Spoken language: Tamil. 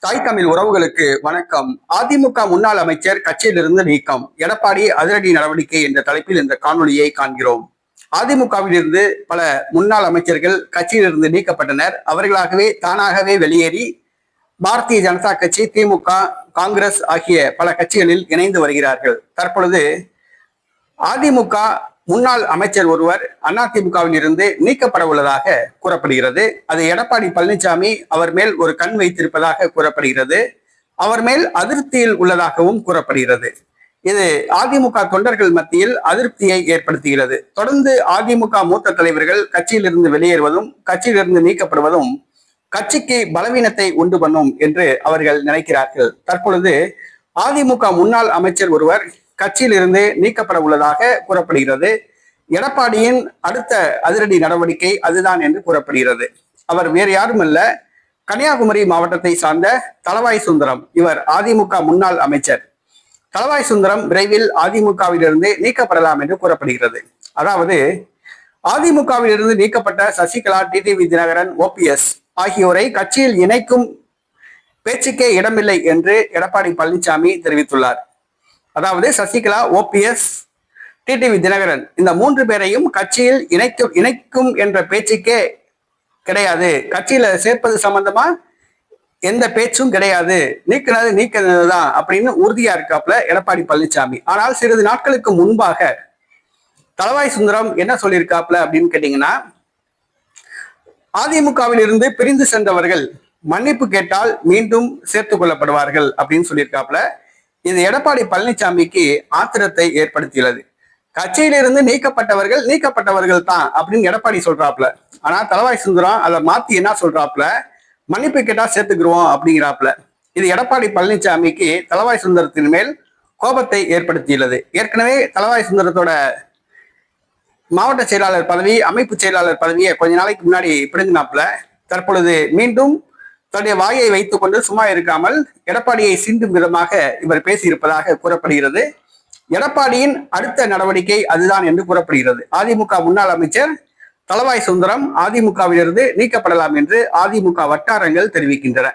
தாய் தமிழ் உறவுகளுக்கு வணக்கம். அதிமுக முன்னாள் அமைச்சர் கட்சியிலிருந்து நீக்கம். எடப்பாடி அதிரடி நடவடிக்கை என்ற தலைப்பில் இந்த காணொலியை காண்கிறோம். அதிமுகவிலிருந்து பல முன்னாள் அமைச்சர்கள் கட்சியிலிருந்து நீக்கப்பட்டனர். அவர்களாகவே தானாகவே வெளியேறி பாரதிய ஜனதா கட்சி திமுக காங்கிரஸ் ஆகிய பல கட்சிகளில் இணைந்து வருகிறார்கள். தற்பொழுது அதிமுக முன்னாள் அமைச்சர் ஒருவர் அதிமுகவில் இருந்து நீக்கப்பட உள்ளதாக கூறப்படுகிறது. அது எடப்பாடி பழனிசாமி அவர் மேல் ஒரு கண் வைத்திருப்பதாக கூறப்படுகிறது. அவர் மேல் அதிருப்தியில் உள்ளதாகவும் கூறப்படுகிறது. இது அதிமுக தொண்டர்கள் மத்தியில் அதிருப்தியை ஏற்படுத்துகிறது. தொடர்ந்து அதிமுக மூத்த தலைவர்கள் கட்சியிலிருந்து வெளியேறுவதும் கட்சியிலிருந்து நீக்கப்படுவதும் கட்சிக்கு பலவீனத்தை உண்டு பண்ணும் என்று அவர்கள் நினைக்கிறார்கள். தற்பொழுது அதிமுக முன்னாள் அமைச்சர் ஒருவர் கட்சியிலிருந்து நீக்கப்பட உள்ளதாக கூறப்படுகிறது. எடப்பாடியின் அடுத்த அதிரடி நடவடிக்கை அதுதான் என்று கூறப்படுகிறது. அவர் வேறு யாரும் அல்ல கன்னியாகுமரி மாவட்டத்தை சார்ந்த தளவாய் சுந்தரம் இவர் அதிமுக முன்னாள் அமைச்சர். தளவாய் சுந்தரம் விரைவில் அதிமுகவிலிருந்து நீக்கப்படலாம் என்று கூறப்படுகிறது. அதாவது அதிமுகவிலிருந்து நீக்கப்பட்ட சசிகலா டிடிவி தினகரன் ஓபிஎஸ் ஆகியோரை கட்சியில் இணைக்கும் பேச்சுக்கே இடமில்லை என்று எடப்பாடி பழனிசாமி தெரிவித்துள்ளார். அதாவது சசிகலா ஓபிஎஸ் டிடிவி தினகரன். இந்த மூன்று பேரையும் கட்சியில் இணைக்கும் இணைக்கும் என்ற பேச்சுக்கே கிடையாது. கட்சியில சேர்ப்பது சம்பந்தமா எந்த பேச்சும் கிடையாது. நீக்கினது நீக்கினது தான் அப்படின்னு உறுதியா இருக்காப்ல எடப்பாடி பழனிசாமி. ஆனால் சிறிது நாட்களுக்கு முன்பாக தலவாய் சுந்தரம் என்ன சொல்லியிருக்காப்ல அப்படின்னு கேட்டீங்கன்னா அதிமுகவில் இருந்து பிரிந்து சென்றவர்கள் மன்னிப்பு கேட்டால் மீண்டும் சேர்த்துக் கொள்ளப்படுவார்கள் அப்படின்னு சொல்லியிருக்காப்ல இது எடப்பாடி பழனிசாமிக்கு ஆத்திரத்தை ஏற்படுத்தியுள்ளது. கட்சியிலிருந்து நீக்கப்பட்டவர்கள் நீக்கப்பட்டவர்கள் தான் அப்படின்னு எடப்பாடி சொல்றாப்ல. ஆனா தலவாய் சுந்தரம் அதை மாத்தி என்ன சொல்றாப்ல? மன்னிப்பு கேட்டா சேர்த்துக்கிறோம் அப்படிங்கிறாப்ல. இது எடப்பாடி பழனிசாமிக்கு தலவாய் சுந்தரத்தின் மேல் கோபத்தை ஏற்படுத்தியுள்ளது. ஏற்கனவே தலவாய் சுந்தரத்தோட மாவட்ட செயலாளர் பதவி அமைப்பு செயலாளர் பதவியை கொஞ்ச நாளைக்கு முன்னாடி பிடுங்கினாப்ல. தற்பொழுது மீண்டும் தன்னுடைய வாயை வைத்துக்கொண்டு சும்மா இருக்காமல் எடப்பாடியை சீண்டும் விதமாக இவர் பேசியிருப்பதாக கூறப்படுகிறது. எடப்பாடியின் அடுத்த நடவடிக்கை அதுதான் என்று கூறப்படுகிறது. அதிமுக முன்னாள் அமைச்சர் தலவாய் சுந்தரம் அதிமுகவிலிருந்து நீக்கப்படலாம் என்று அதிமுக வட்டாரங்கள் தெரிவிக்கின்றன.